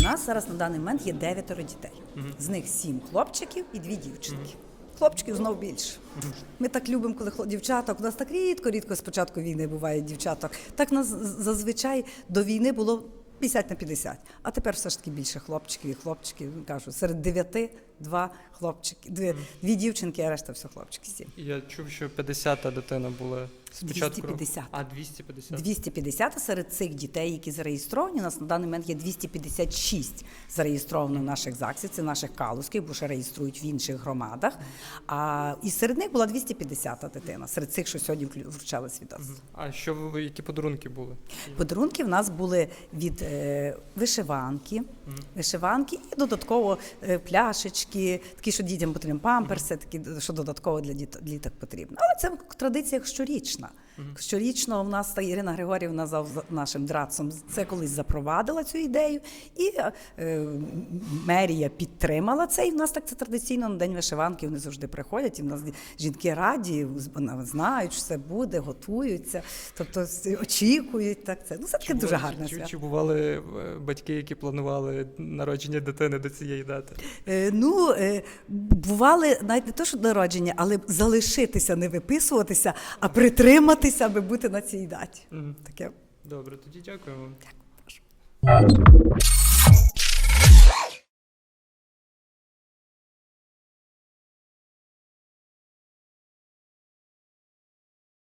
У нас зараз на даний момент є дев'ятеро дітей. З них сім хлопчиків і дві дівчинки. Хлопчиків знов більше. Ми так любимо, коли хлоп- дівчаток. У нас так рідко, рідко з початку війни буває дівчаток. Так нас зазвичай до війни було 50 на 50. А тепер все ж таки більше хлопчиків і хлопчиків. Кажу, серед дев'яти два хлопчики, дві, дві дівчинки, а решта все хлопчики. Сім. Я чув, що 50-та дитина була спочатку. 250. А, 250. 250 серед цих дітей, які зареєстровані, у нас на даний момент є 256 зареєстровано в наших ЗАГСі, це наших калузьких, бо ще реєструють в інших громадах. А і серед них була 250 дитина, серед цих, що сьогодні вручали свідоцтво. А що ви, які подарунки були? Подарунки в нас були від е, вишиванки, вишиванки і додатково е, пляшечки, такі, що дітям потрібні памперси, такі, що додатково для діт- діток потрібно. Але це в традиціях щорічна. Щорічно в нас та Ірина Григорівна за нашим драцом це колись запровадила цю ідею, і е, мерія підтримала це. І в нас так це традиційно на день вишиванки. Вони завжди приходять. І в нас жінки раді, знають, що це буде, готуються, тобто очікують. Так це ну це таке дуже бували- гарне чи, чи бували е, батьки, які планували народження дитини до цієї дати? Е, Ну, е, бували навіть не то, що народження, але залишитися, не виписуватися, а притриматися, аби бути на цій даті. Мгм. Таке. Добре, тоді дякую вам.